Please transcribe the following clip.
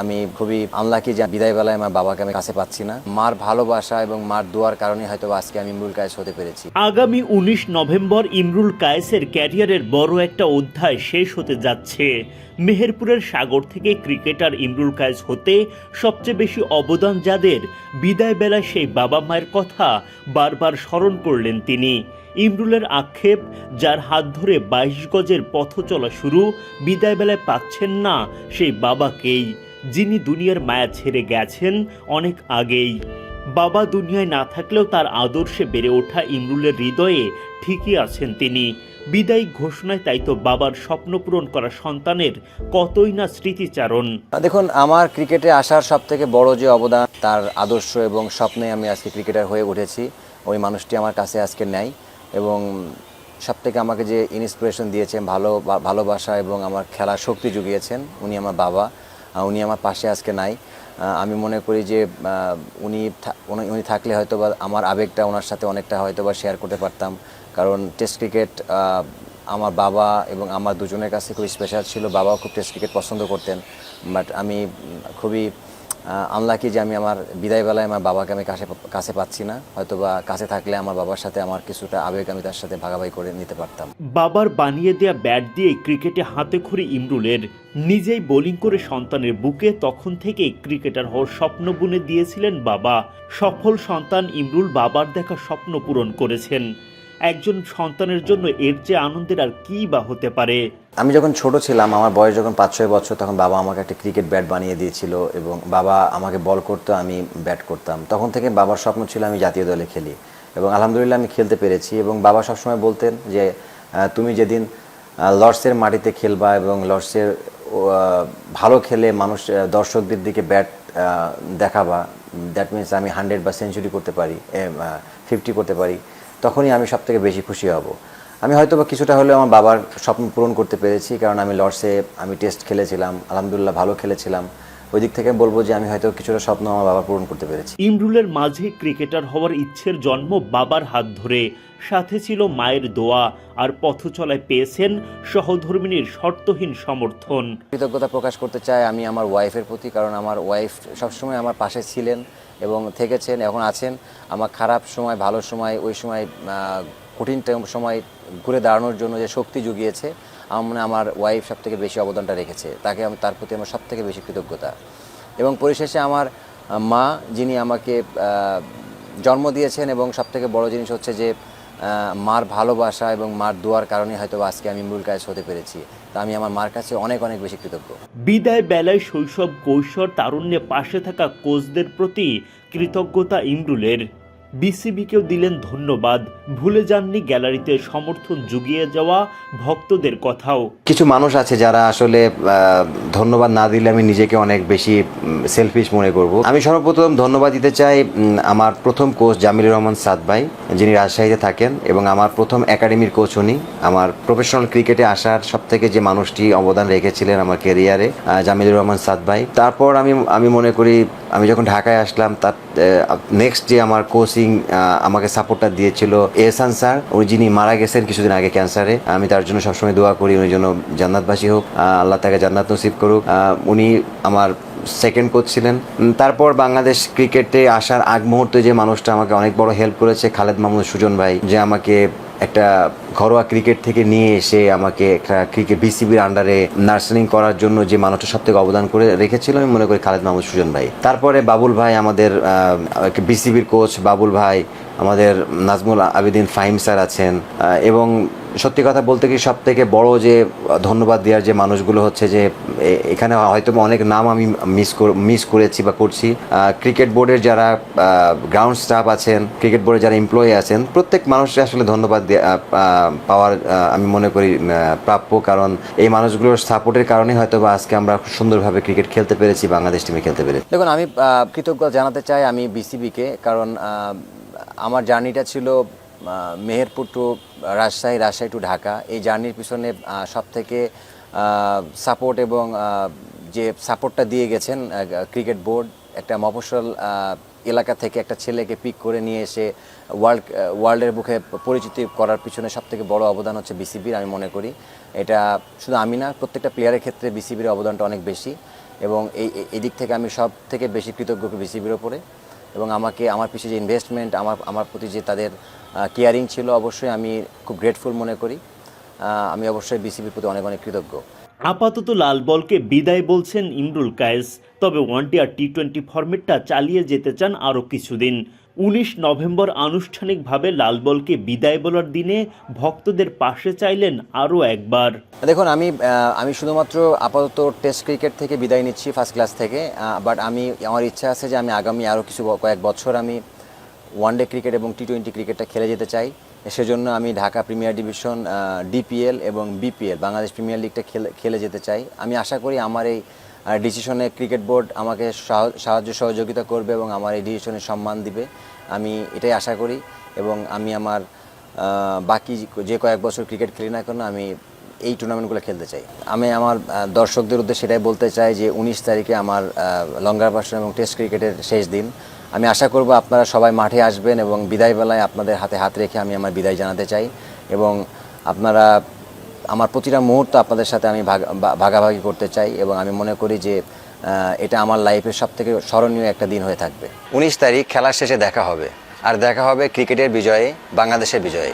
আমি খুবই আনলাকি যে বিদায় বেলায় আমার বাবাকে আমি কাছে পাচ্ছি না। মার ভালোবাসা এবং মার দোয়ার কারণে হয়তো আজকে আমি ইমরুল কায়েস হতে পেরেছি। আগামী উনিশ নভেম্বর ইমরুল কায়েসের ক্যারিয়ারের বড় একটা অধ্যায় শেষ হতে যাচ্ছে। মেহেরপুরের সাগর থেকে ক্রিকেটার ইমরুল কায়েস হতে সবচেয়ে বেশি অবদান যাদের বিদায় বেলায় সেই বাবা মায়ের কথা বারবার স্মরণ করলেন তিনি। ইমরুলের আক্ষেপ, যার হাত ধরে বাইশ গজের পথ চলা শুরু বিদায় বেলায় পাচ্ছেন না সেই বাবাকেই। যিনি দুনিয়ার মায়া ছেড়ে গেছেন অনেক আগেই। বাবা দুনিয়ায় না থাকলেও তার আদর্শে বেড়ে ওঠা ইমরুলের হৃদয়ে ঠিকই আছেন তিনি। বিদায়ী ঘোষণায় তাই তো বাবার স্বপ্ন পূরণ করা সন্তানের কতই না স্মৃতিচারণ। দেখুন, আমার ক্রিকেটে আসার সব থেকে বড় যে অবদান, তার আদর্শ এবং স্বপ্নে আমি আজকে ক্রিকেটার হয়ে উঠেছি। ওই মানুষটি আমার কাছে আজকে নেয় এবং সব থেকে আমাকে যে ইন্সপিরেশন দিয়েছেন, ভালো ভালোবাসা এবং আমার খেলার শক্তি জুগিয়েছেন, উনি আমার বাবা। উনি আমার পাশে আজকে নাই। আমি মনে করি যে উনি উনি থাকলে হয়তো বা আমার আবেগটা ওনার সাথে অনেকটা হয়তো বা শেয়ার করতে পারতাম। কারণ টেস্ট ক্রিকেট আমার বাবা এবং আমার দুজনের কাছে খুব স্পেশাল ছিল। বাবাও খুব টেস্ট ক্রিকেট পছন্দ করতেন। বাট আমি খুবই আনলাকি যে আমি আমার বিদায় বেলায় আমার বাবাকে আমি কাছে কাছে পাচ্ছি না। হয়তো বা কাছে থাকলে আমার বাবার সাথে আমার কিছুটা আবেগ আমি তার সাথে ভাগাভাগি করে নিতে পারতাম। বাবার বানিয়ে দেয়া ব্যাট দিয়ে ক্রিকেটে হাতে খড়ি ইমরুলের। নিজেই বোলিং করে সন্তানের বুকে তখন থেকেই ক্রিকেটার হওয়ার স্বপ্ন বুনে দিয়েছিলেন বাবা। সফল সন্তান ইমরুল বাবার দেখা স্বপ্ন পূরণ করেছেন। একজন সন্তানের জন্য এর চেয়ে আনন্দের আর কি বা হতে পারে? আমি যখন ছোট ছিলাম, আমার বয়স যখন পাঁচ ছয় বছর, তখন বাবা আমাকে একটা ক্রিকেট ব্যাট বানিয়ে দিয়েছিল এবং বাবা আমাকে বল করতো, আমি ব্যাট করতাম। তখন থেকে বাবার স্বপ্ন ছিল আমি জাতীয় দলে খেলি এবং আলহামদুলিল্লাহ আমি খেলতে পেরেছি এবং বাবা সবসময় বলতেন যে তুমি যেদিন লর্ডসের মাটিতে খেলবা এবং লর্ডসের ভালো খেলে মানুষ দর্শকদের দিকে ব্যাট দেখাবা দ্যাট মিনস আমি হান্ড্রেড বা সেঞ্চুরি করতে পারি ফিফটি করতে পারি। তখনই আমি সব থেকে বেশি খুশি হব। আমি হয়তো বা কিছুটা হলেও আমার বাবার স্বপ্ন পূরণ করতে পেরেছি কারণ আমি লর্ডসে আমি টেস্ট খেলেছিলাম আলহামদুলিল্লাহ ভালো খেলেছিলাম। ওই দিক থেকে বলব যে আমি হয়তো কিছুটা স্বপ্ন আমার বাবা পূরণ করতে পেরেছি। ইমরুলের মাঝে ক্রিকেটার হওয়ার ইচ্ছের জন্ম বাবার হাত ধরে। সাথে ছিল মায়ের দোয়া আর পথ চলায় পেয়েছেন সহধর্মিনীর শর্তহীন সমর্থন। কৃতজ্ঞতা প্রকাশ করতে চাই আমি আমার ওয়াইফের প্রতি কারণ আমার ওয়াইফ সবসময় আমার পাশে ছিলেন। এবং থেকেছেন, এখন আছেন। আমার খারাপ সময়, ভালো সময়, ওই সময় কঠিন সময় ঘুরে দাঁড়ানোর জন্য যে শক্তি জুগিয়েছে আমার মনে আমার ওয়াইফ সব থেকে বেশি অবদানটা রেখেছে। তাকে আমি, তার প্রতি আমার সব থেকে বেশি কৃতজ্ঞতা। এবং পরিশেষে আমার মা, যিনি আমাকে জন্ম দিয়েছেন এবং সব থেকে বড় জিনিস হচ্ছে যে মার ভালোবাসা এবং মার দোয়ার কারণে হয়তো আজকে আমি মূল কাজ হতে পেরেছি। তা আমি আমার মার কাছে অনেক অনেক বেশি কৃতজ্ঞ। বিদায় বেলায় শৈশব, কৈশোর তারুণ্যে পাশে থাকা কোচদের প্রতি কৃতজ্ঞতা ইমরুলের বিসিবিকেও দিলেন ধন্যবাদ। ভুলে যাননি গ্যালারিতে সমর্থন জুগিয়ে যাওয়া ভক্তদের কথাও। কিছু মানুষ আছে যারা আসলে ধন্যবাদ না দিলে আমি নিজেকে অনেক বেশি সেলফিশ মনে করব। আমি সর্বপ্রথম ধন্যবাদ দিতে চাই আমার প্রথম কোচ জামিলুর রহমান সাদ ভাই, যিনি রাজশাহীতে থাকেন, এবং আমার প্রথম একাডেমির কোচ উনি। আমার প্রফেশনাল ক্রিকেটে আসার সব থেকে যে মানুষটি অবদান রেখেছিলেন আমার কেরিয়ারে জামিলুর রহমান সাদ ভাই। তারপর আমি আমি মনে করি আমি যখন ঢাকায় আসলাম, তার নেক্সট যে আমার কোচিং আমাকে সাপোর্টটা দিয়েছিল এহসান স্যার, উনি যিনি মারা গেছেন কিছুদিন আগে ক্যান্সারে আমি তার জন্য সবসময় দোয়া করি, উনি যেন জান্নাতবাসী হোক আল্লাহ তাকে জান্নাত নসিব করুক। উনি আমার সেকেন্ড কোচ ছিলেন। তারপর বাংলাদেশ ক্রিকেটে আসার আগ মুহূর্তে যে মানুষটা আমাকে অনেক বড় হেল্প করেছে, খালেদ মাহমুদ সুজন ভাই, যে আমাকে একটা ঘরোয়া ক্রিকেট থেকে নিয়ে এসে আমাকে একটা ক্রিকেট বিসিবির আন্ডারে নার্সিং করার জন্য যে মানুষটা সব থেকে অবদান করে রেখেছিল, আমি মনে করি খালেদ মাহমুদ সুজন ভাই। তারপরে বাবুল ভাই আমাদের বিসিবির কোচ বাবুল ভাই, আমাদের নাজমুল আবেদিন ফাহিম স্যার আছেন এবং সত্যি কথা বলতে কি সব থেকে বড় যে ধন্যবাদ দেওয়ার যে মানুষগুলো হচ্ছে যে এখানে হয়তো অনেক নাম আমি মিস মিস করেছি বা করছি। ক্রিকেট বোর্ডের যারা গ্রাউন্ড স্টাফ আছেন, ক্রিকেট বোর্ডের যারা এমপ্লয়ি আছেন, প্রত্যেক মানুষকে আসলে ধন্যবাদ পাওয়ার আমি মনে করি প্রাপ্য। কারণ এই মানুষগুলোর সাপোর্টের কারণে হয়তো বা আজকে আমরা খুব সুন্দরভাবে ক্রিকেট খেলতে পেরেছি, বাংলাদেশ টিমে খেলতে পেরেছি। দেখুন, আমি কৃতজ্ঞতা জানাতে চাই আমি বিসিবিকে কারণ আমার জার্নিটা ছিল মেহেরপুর টু রাজশাহী রাজশাহী টু ঢাকা। এই জার্নির পিছনে সব থেকে সাপোর্ট এবং যে সাপোর্টটা দিয়ে গেছেন ক্রিকেট বোর্ড একটা মফস্বল এলাকা থেকে একটা ছেলেকে পিক করে নিয়ে এসে ওয়ার্ল্ড ওয়ার্ল্ডের বুকে পরিচিতি করার পিছনে সব থেকে বড় অবদান হচ্ছে বিসিবির আমি মনে করি। এটা শুধু আমি না, প্রত্যেকটা প্লেয়ারের ক্ষেত্রে বিসিবির অবদানটা অনেক বেশি। এবং এই এই থেকে আমি সব থেকে বেশি কৃতজ্ঞ বিসিবির ওপরে। এবং আমাকে, আমার পিছিয়ে যে ইনভেস্টমেন্ট আমার আমার প্রতি যে তাদের কেয়ারিং ছিল, অবশ্যই আমি খুব গ্রেটফুল মনে করি। আমি অবশ্যই বিসিবির প্রতি অনেক অনেক কৃতজ্ঞ। আপাতত লাল বলকে বিদায় বলছেন ইমরুল কায়েস, তবে ওয়ান ওয়ানডে আর টি টোয়েন্টি ফরম্যাটটা চালিয়ে যেতে চান আরও কিছুদিন। উনিশ নভেম্বর আনুষ্ঠানিকভাবে লাল বলকে বিদায় বলার দিনে ভক্তদের পাশে চাইলেন আরও একবার। দেখুন, আমি আমি শুধুমাত্র আপাতত টেস্ট ক্রিকেট থেকে বিদায় নিচ্ছি ফার্স্ট ক্লাস থেকে বাট আমি, আমার ইচ্ছা আছে যে আমি আগামী আরও কিছু কয়েক বছর আমি ওয়ানডে ক্রিকেট এবং টি টোয়েন্টি ক্রিকেটটা খেলে যেতে চাই। সেজন্য আমি ঢাকা প্রিমিয়ার ডিভিশন ডিপিএল এবং বিপিএল, বাংলাদেশ প্রিমিয়ার লিগটা খেলে খেলে যেতে চাই। আমি আশা করি আমার এই ডিসিশনে ক্রিকেট বোর্ড আমাকে সাহ- সাহায্য সহযোগিতা করবে এবং আমার এই ডিসিশনে সম্মান দিবে। আমি এটাই আশা করি এবং আমি আমার বাকি যে কয়েক বছর ক্রিকেট খেলি না কেন আমি এই টুর্নামেন্টগুলো খেলতে চাই। আমি আমার দর্শকদের উদ্দেশ্যে সেটাই বলতে চাই যে উনিশ তারিখে আমার লঙ্গার ভার্সন এবং টেস্ট ক্রিকেটের শেষ দিন। আমি আশা করব আপনারা সবাই মাঠে আসবেন এবং বিদায় বেলায় আপনাদের হাতে হাত রেখে আমি আমার বিদায় জানাতে চাই এবং আপনারা আমার প্রতিটা মুহূর্ত আপনাদের সাথে আমি ভাগ- ভাগাভাগি করতে চাই এবং আমি মনে করি যে এটা আমার লাইফের সব থেকে স্মরণীয় একটা দিন হয়ে থাকবে। উনিশ তারিখ খেলার শেষে দেখা হবে। আর দেখা হবে ক্রিকেটের বিজয়ে, বাংলাদেশের বিজয়ে।